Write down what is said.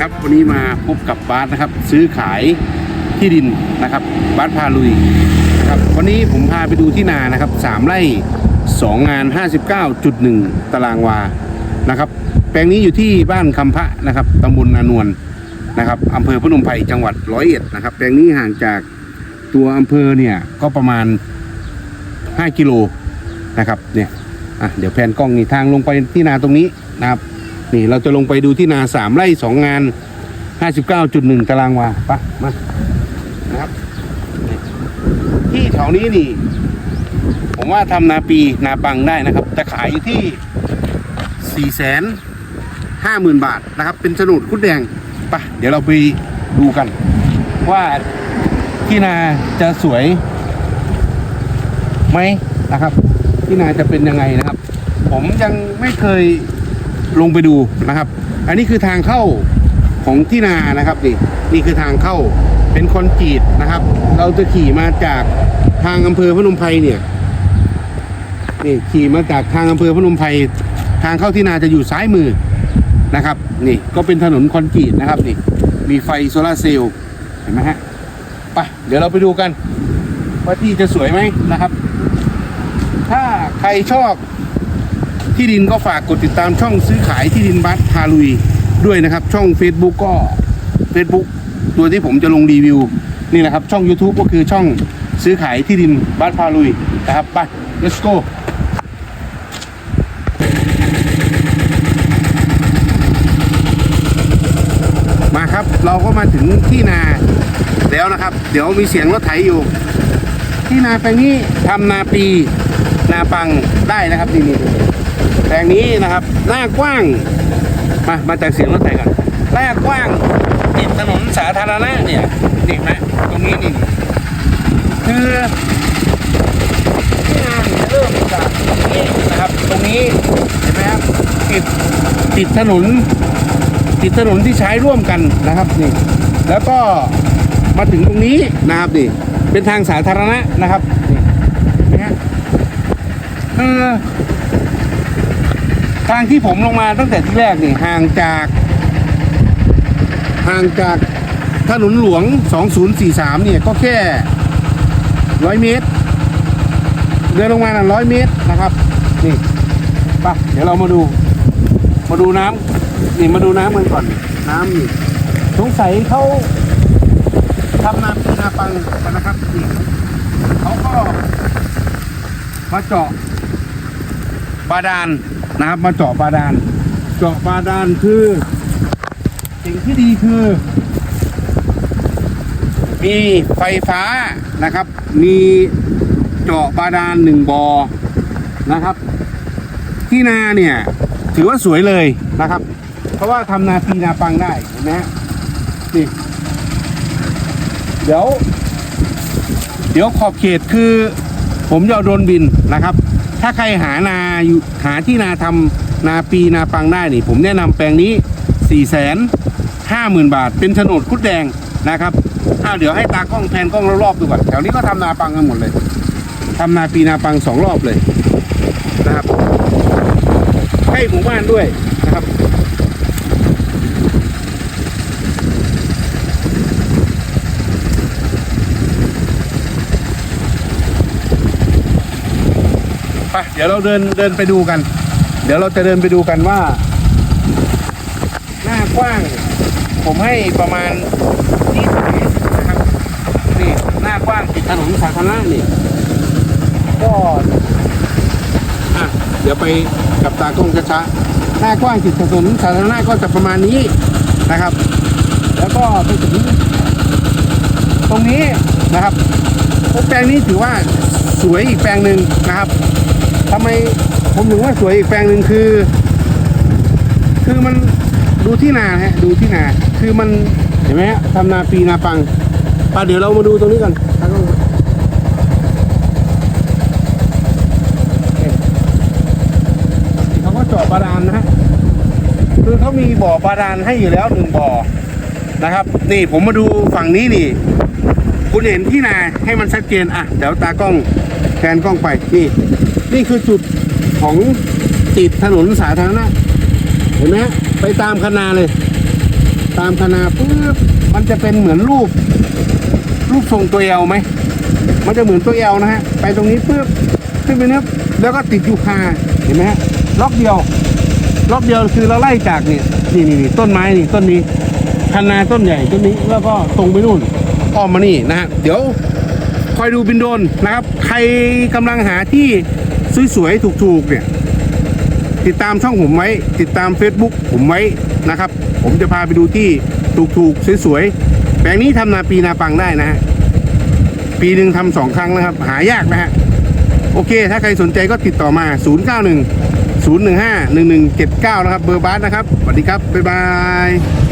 ครับกับบาสนะครับ ซื้อขายที่ดินนะครับบาสพาลุยนะครับวันนี้ผมพาไปดูที่นานะครับสามไร่สองงาน 59.1 ตารางวานะครับ แปลงนี้อยู่ที่บ้านคำพระนะครับตำบลนานวลนะครับอำเภอพนมไพรจังหวัดร้อยเอ็ดนะครับ แปลงนี้ห่างจากตัวอำเภอเนี่ยก็ประมาณ 5 กิโลนะครับเนี่ยอะเดี๋ยวแผนกล้องนี่ทางลงไปที่นาตรงนี้นะครับ นี่เราจะลงไปดูที่นาสามไร่สองงาน59.1ตารางวาปะมานะครับ ที่แถวนี้นี่ ผมว่าทำนาปีนาปังได้นะครับ จะขายอยู่ที่4 5 0 0 0 0บาทนะครับ เป็นโฉนดคุดแดงปะเดี๋ยวเราไปดูกัน ว่าที่นาจะสวยไหมนะครับ ที่นาจะเป็นยังไงนะครับ ผมยังไม่เคย ลงไปดูนะครับ อันนี้คือทางเข้าของที่นานะครับนี่นี่คือทางเข้าเป็นคอนกรีตนะครับ เราจะขี่มาจากทางอำเภอพนมไพรเนี่ยนี่ขี่มาจากทางอำเภอพนมไพรทางเข้าที่นาจะอยู่ซ้ายมือนะครับ นี่ก็เป็นถนนคอนกรีตนะครับนี่มีไฟโซลาเซลล์เห็นไหมฮะไปเดี๋ยวเราไปดูกัน ว่าที่จะสวยไหมนะครับ ถ้าใครชอบ ที่ดินก็ฝากกดติดตามช่องซื้อขายที่ดินบัสพาลุยด้วยนะครับ ช่อง Facebook ก็ Facebook ตัวที่ผมจะลงรีวิวนี่นะครับ ช่อง YouTube ก็คือช่องซื้อขายที่ดินบัสพาลุยนะครับไป let's go มาครับเราก็มาถึงที่นาแล้วนะครับ เดี๋ยวมีเสียงรถไถอยู่ ที่นาแปลงนี้ทำนาปีนาปังได้นะครับที่นี่ แปลงนี้นะครับหน้ากว้าง มา มาจากเสียงรถไถก่อนหน้ากว้างติดถนนสาธารณะเนี่ยนี่เห็นไหมตรงนี้นี่คือที่นานเริ่มจากตรงนี้นะครับ ตรงนี้เห็นไหมครับติดติดถนนติดถนนที่ใช้ร่วมกันนะครับนี่ แล้วก็มาถึงตรงนี้นะครับนี่เป็นทางสาธารณะนะครับนี่เห็นไหมฮะคือ ทางที่ผมลงมาตั้งแต่ที่แรกนี่ห่างจากห่างจากถนนหลวง 2043 เนี่ยก็แค่ร้อยเมตร เดินลงมาน่ะร้อยเมตรนะครับ นี่ไปะเดี๋ยวเรามาดู มาดูน้ำนี่มาดูน้ำกันก่อน น้ำนี่สงสัยเขาทำนาปีนาปังกันนะครับนี่เขาก็มาเจาะบาดาล นะครับมาเจาะบาดาลเจาะบาดาลคือสิ่งที่ดีคือ มีไฟฟ้านะครับ มีเจาะบาดาลหนึ่งบอนะครับ ที่นาเนี่ยถือว่าสวยเลยนะครับ เพราะว่าทำนาปีนาปังได้เห็นไหมฮะนี่เดี๋ยว เดี๋ยวขอบเขตคือ ผมจะเอาโดรนบินนะครับ ถ้าใครหานาอยู่หาที่นาทำนาปีนาปังได้นี่ ผมแนะนำแปลงนี้4ี่แสนห้าหมื่นบาท เป็นโฉนดคุดแดงนะครับอ้าวเดี๋ยวให้ตากล้องแพนกล้องรอบๆดูก่อนแถวนี้ก็ทำนาปังกันหมดเลยทำนาปีนาปังสองรอบเลยนะครับใกล้หมู่บ้านด้วยนะครับ ดี๋ยวเราเดินเดินไปดูกัน เดี๋ยวเราจะเดินไปดูกันว่า หน้ากว้าง ผมให้ประมาณ20เมตรนะครับนี่หน้ากว้างติดถนนสาธารณะนี่ก็อะเดี๋ยวไปกับตากล้องช้าๆหน้ากว้างติดถนนสาธารณะก็จะประมาณนี้นะครับ แล้วก็ไปถึงตรงนี้นะครับแปลงนี้ถือว่าสวยอีกแปลงหนึ่งนะครับ ทำไมผมถึงว่าสวยอีกแปลงหนึ่งคือ คือมันดูที่นาฮะ ดูที่นา คือมันเห็นไหมฮะทำนาปีนาปังปะเดี๋ยวเรามาดูตรงนี้กันบเขาก็เจาะบาดาลนะฮะคือเขามีบ่อบาดาลให้อยู่แล้วหนึ่งบ่อนะครับ นี่ผมมาดูฝั่งนี้นี่ คุณเห็นที่นาให้มันชัดเจนอะเดี๋ยวตากล้องแทนกล้องไปนี่ นี่คือจุดของติดถนนสาธารณะเห็นไหมไปตามคันาเลย ตามคณาปุ๊บมันจะเป็นเหมือนรูป รูปทรงตัวเอลไหมมันจะเหมือนตัวเอลนะฮะ ไปตรงนี้ปุ๊บขึ้นไปนึบแล้วก็ติดอยู่คาเห็นไหมฮะล็อกเดียว ล็อกเดียวคือเราไล่จากเนี่ยนี่นี่นต้นไม้นี่ต้นนี้คันนาต้นใหญ่ต้นนี้แล้วก็ตรงไปนู่นอ้อมมานี่นะฮะเดี๋ยวคอยดูบินโดนนะครับ ใครกำลังหาที่ สวยๆถูกๆเนี่ยติดตามช่องผมไว้ติดตาม Facebook ผมไว้นะครับ ผมจะพาไปดูที่ถูกๆสวยๆแปลงนี้ทำนาปีนาปังได้นะฮะปีหนึ่งทำสองครั้งนะครับ หายากนะฮะโอเค ถ้าใครสนใจก็ติดต่อมา 091 015 1179 นะครับ เบอร์บาสนะครับ สวัสดีครับ บ๊ายบาย